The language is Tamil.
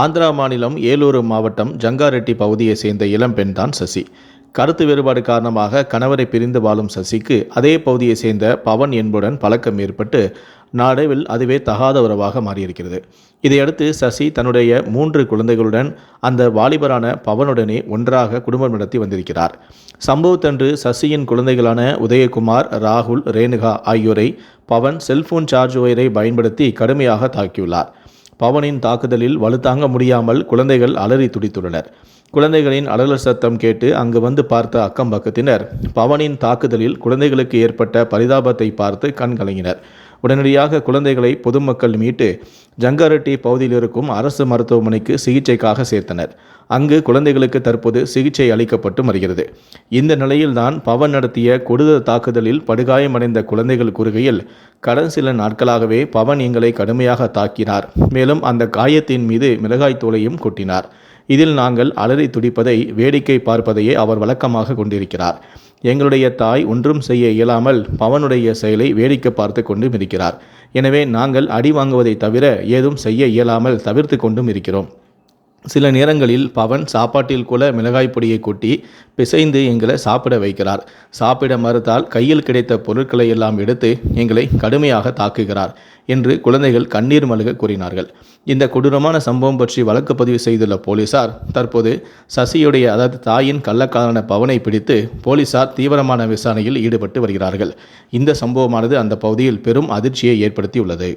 ஆந்திரா மாநிலம் ஏலூரு மாவட்டம் ஜங்காரெட்டி பகுதியை சேர்ந்த இளம்பெண் தான் சசி. கருத்து வேறுபாடு காரணமாக கணவரை பிரிந்து வாழும் சசிக்கு அதே பகுதியை சேர்ந்த பவன் என்புடன் பழக்கம் ஏற்பட்டு நாடவில் அதுவே தகாத உறவாக மாறியிருக்கிறது. இதையடுத்து சசி தன்னுடைய மூன்று குழந்தைகளுடன் அந்த வாலிபரான பவனுடனே ஒன்றாக குடும்பம் நடத்தி வந்திருக்கிறார். சம்பவத்தன்று சசியின் குழந்தைகளான உதயகுமார் ராகுல் ரேணுகா ஆகியோரை பவன் செல்போன் சார்ஜ் ஒயரை பயன்படுத்தி கடுமையாக தாக்கியுள்ளார். பவனின் தாக்குதலில் வலுத்தாங்க முடியாமல் குழந்தைகள் அலறி துடித்துள்ளனர். குழந்தைகளின் அலறல் சத்தம் கேட்டு அங்கு வந்து பார்த்த அக்கம் பக்கத்தினர் பவனின் தாக்குதலில் குழந்தைகளுக்கு ஏற்பட்ட பரிதாபத்தை பார்த்து கண் கலங்கினர் உடனடியாக குழந்தைகளை பொதுமக்கள் மீட்டு ஜங்காரெட்டி பகுதியில் இருக்கும் அரசு மருத்துவமனைக்கு சிகிச்சைக்காக சேர்த்தனர். அங்கு குழந்தைகளுக்கு தற்போது சிகிச்சை அளிக்கப்பட்டு வருகிறது. இந்த நிலையில்தான் பவன் நடத்திய கொடுதல் தாக்குதலில் படுகாயமடைந்த குழந்தைகள் கூறுகையில் கடந்த சில நாட்களாகவே பவன் எங்களை கடுமையாக தாக்கினார். மேலும் அந்த காயத்தின் மீது மிளகாய் தூளையும் கொட்டினார். இதில் நாங்கள் அலறி துடிப்பதை வேடிக்கை பார்ப்பதையே அவர் வழக்கமாக கொண்டிருக்கிறார். எங்களுடைய தாய் ஒன்றும் செய்ய இயலாமல் பவனுடைய செயலை வேடிக்கை பார்த்து கொண்டும் இருக்கிறார் எனவே நாங்கள் அடி வாங்குவதை தவிர ஏதும் செய்ய இயலாமல் தவிர்த்து கொண்டும் இருக்கிறோம். சில நேரங்களில் பவன் சாப்பாட்டில் கூட மிளகாய் பொடியை கொட்டி பிசைந்து எங்களை சாப்பிட வைக்கிறார். சாப்பிட மறுத்தால் கையில் கிடைத்த பொருட்களை எல்லாம் எடுத்து எங்களை கடுமையாக தாக்குகிறார் என்று குழந்தைகள் கண்ணீர் மல்க கூறினார்கள். இந்த கொடூரமான சம்பவம் பற்றி வழக்கு பதிவு செய்துள்ள போலீசார் தற்போது சசியுடைய அதாவது தாயின் கள்ளக்காரன பவனை பிடித்து போலீசார் தீவிரமான விசாரணையில் ஈடுபட்டு வருகிறார்கள். இந்த சம்பவமானது அந்த பகுதியில் பெரும் அதிர்ச்சியை ஏற்படுத்தியுள்ளது.